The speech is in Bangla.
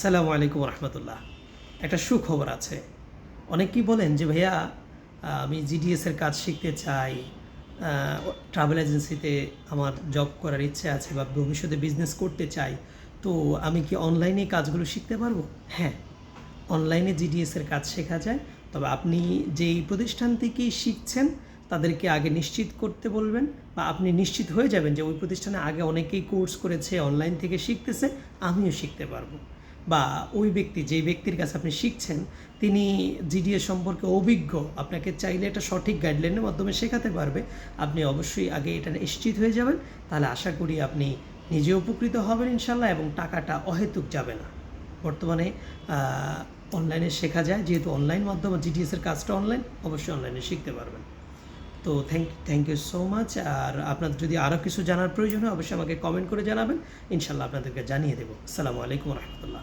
সালামু আলাইকুম রহমতুল্লাহ একটা সুখবর আছে। অনেকেই বলেন যে, ভাইয়া, আমি জিডিএসের কাজ শিখতে চাই। ট্রাভেল এজেন্সিতে আমার জব করার ইচ্ছে আছে বা ভবিষ্যতে বিজনেস করতে চাই। তো আমি কি অনলাইনে কাজগুলো শিখতে পারব? হ্যাঁ অনলাইনে জিডিএসের কাজ শেখা যায়। তবে আপনি যেই প্রতিষ্ঠান থেকেই শিখছেন, তাদেরকে আগে নিশ্চিত করতে বলবেন বা আপনি নিশ্চিত হয়ে যাবেন যে, ওই প্রতিষ্ঠানে আগে অনেকেই কোর্স করেছে অনলাইন থেকে শিখতেছে, আমিও শিখতে পারব। বা ওই ব্যক্তি, যেই ব্যক্তির কাছে আপনি শিখছেন, তিনি জিডিএস সম্পর্কে অভিজ্ঞ, আপনাকে চাইলে এটা সঠিক গাইডলাইনের মাধ্যমে শেখাতে পারবে, আপনি অবশ্যই আগে এটা নিশ্চিত হয়ে যাবেন। তাহলে আশা করি আপনি নিজে উপকৃত হবেন ইনশাল্লাহ এবং টাকাটা অহেতুক যাবে না। বর্তমানে অনলাইনে শেখা যায়, যেহেতু অনলাইন মাধ্যমে জিডিএসের কাজটা অনলাইন অবশ্যই অনলাইনে শিখতে পারবেন। তো thank thank you so much আর আপনাদের যদি আরও কিছু জানার প্রয়োজন হয়, অবশ্যই আমাকে কমেন্ট করে জানাবেন। ইনশাল্লাহ আপনাদেরকে জানিয়ে দেবো। আসসালামু আলাইকুম রহমতুল্লাহ।